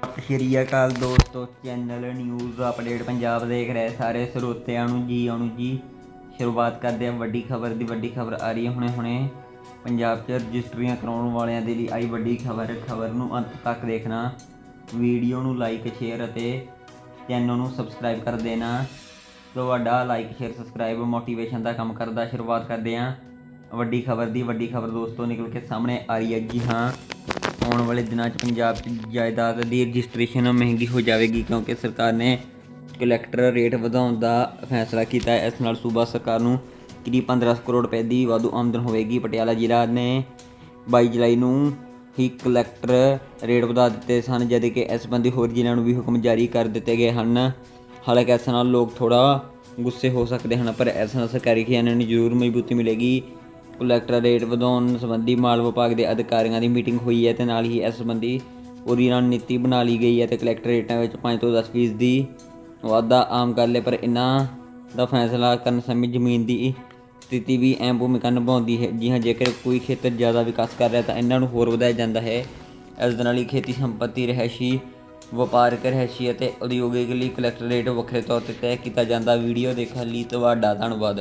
ਸਤਿ ਸ਼੍ਰੀ ਅਕਾਲ ਦੋਸਤੋ, channel news update Punjab ਦੇਖ ਰਹੇ ਸਾਰੇ ਸਰੋਤਿਆਂ ਨੂੰ ਜੀ, ਆਉਣ ਜੀ। ਸ਼ੁਰੂਆਤ ਕਰਦੇ ਹਾਂ ਵੱਡੀ ਖਬਰ ਦੀ, ਵੱਡੀ ਖਬਰ ਆ ਰਹੀ ਹੈ ਹੁਣੇ ਹੁਣੇ। ਪੰਜਾਬ 'ਚ ਰਜਿਸਟਰੀਆਂ ਕਰਾਉਣ ਵਾਲਿਆਂ ਦੇ ਲਈ ਆਈ ਵੱਡੀ ਖਬਰ ਖਬਰ ਨੂੰ ਅੰਤ ਤੱਕ ਦੇਖਣਾ। ਵੀਡੀਓ ਨੂੰ ਲਾਈਕ ਸ਼ੇਅਰ ਅਤੇ ਚੈਨਲ ਨੂੰ ਸਬਸਕ੍ਰਾਈਬ ਕਰ ਦੇਣਾ। ਤੁਹਾਡਾ ਲਾਈਕ ਸ਼ੇਅਰ ਸਬਸਕ੍ਰਾਈਬ ਮੋਟੀਵੇਸ਼ਨ ਦਾ ਕੰਮ ਕਰਦਾ ਸ਼ੁਰੂਆਤ ਕਰਦੇ ਹਾਂ। ਵੱਡੀ ਖਬਰ ਦੀ, ਵੱਡੀ ਖਬਰ ਦੋਸਤੋ ਨਿਕਲ ਕੇ ਸਾਹਮਣੇ ਆ ਰਹੀ ਹੈ ਜੀ ਹਾਂ। ਆਉਣ ਵਾਲੇ ਦਿਨਾਂ 'ਚ ਪੰਜਾਬ 'ਚ ਜਾਇਦਾਦ ਦੀ ਰਜਿਸਟ੍ਰੇਸ਼ਨ ਮਹਿੰਗੀ ਹੋ ਜਾਵੇਗੀ ਕਿਉਂਕਿ ਸਰਕਾਰ ਨੇ ਕਲੈਕਟਰ ਰੇਟ ਵਧਾਉਣ ਦਾ ਫੈਸਲਾ ਕੀਤਾ ਹੈ। ਇਸ ਨਾਲ ਸੂਬਾ ਸਰਕਾਰ ਨੂੰ ਕਰੀਬ 15 ਕਰੋੜ ਰੁਪਏ ਦੀ ਵਾਧੂ ਆਮਦਨ ਹੋਵੇਗੀ। ਪਟਿਆਲਾ ਜ਼ਿਲ੍ਹਾ ਨੇ 22 ਜੁਲਾਈ ਨੂੰ ਹੀ ਕਲੈਕਟਰ ਰੇਟ ਵਧਾ ਦਿੱਤੇ ਸਨ, ਜਦ ਕਿ ਇਸ ਸੰਬੰਧੀ ਹੋਰ ਜ਼ਿਲ੍ਹਿਆਂ ਨੂੰ ਵੀ ਹੁਕਮ ਜਾਰੀ ਕਰ ਦਿੱਤੇ ਗਏ ਹਨ। ਹਾਲਾਂਕਿ ਇਸ ਨਾਲ ਲੋਕ ਥੋੜਾ ਗੁੱਸੇ ਹੋ ਸਕਦੇ ਹਨ, ਪਰ ਇਸ ਨਾਲ ਸਰਕਾਰੀ ਖਜ਼ਾਨੇ ਨੂੰ ਜ਼ਰੂਰ ਮਜ਼ਬੂਤੀ ਮਿਲੇਗੀ। ਕਲੈਕਟਰ ਰੇਟ ਵਧਾਉਣ ਸੰਬੰਧੀ ਮਾਲ ਵਿਭਾਗ ਦੇ ਅਧਿਕਾਰੀਆਂ ਦੀ ਮੀਟਿੰਗ ਹੋਈ ਹੈ ਤੇ ਨਾਲ ਹੀ ਇਸ ਸੰਬੰਧੀ ਪੂਰੀ ਰਣਨੀਤੀ ਬਣਾ ਲਈ ਗਈ ਹੈ ਤੇ ਕਲੈਕਟਰ ਰੇਟਾਂ ਵਿੱਚ 5 ਤੋਂ 10 ਫੀਸਦੀ ਦੀ ਵਾਧਾ ਆਮ ਗੱਲ ਹੈ ਪਰ ਇਹਨਾਂ ਦਾ ਫੈਸਲਾ ਕਰਨ ਸਮੇਂ ਜ਼ਮੀਨ ਦੀ ਸਥਿਤੀ ਵੀ ਅਹਿਮ ਭੂਮਿਕਾ ਨਿਭਾਉਂਦੀ ਹੈ। ਜੀ ਹਾਂ, ਜੇਕਰ ਕੋਈ ਖੇਤਰ ਜ਼ਿਆਦਾ ਵਿਕਾਸ ਕਰ ਰਿਹਾ ਤਾਂ ਇਹਨਾਂ ਨੂੰ ਹੋਰ ਵਧਾਇਆ ਜਾਂਦਾ ਹੈ। ਇਸ ਦੇ ਨਾਲ ਹੀ ਖੇਤੀ ਸੰਪਤੀ ਰਹਿਸ਼ੀ ਵਪਾਰਕ ਰਹਿਸ਼ੀ ਅਤੇ ਉਦਯੋਗਿਕ ਲਈ ਕਲੈਕਟਰ ਰੇਟ ਵੱਖਰੇ ਤੌਰ ਤੇ ਤੈਅ ਕੀਤਾ ਜਾਂਦਾ। ਵੀਡੀਓ ਦੇਖਣ ਲਈ ਤੁਹਾਡਾ ਧੰਨਵਾਦ।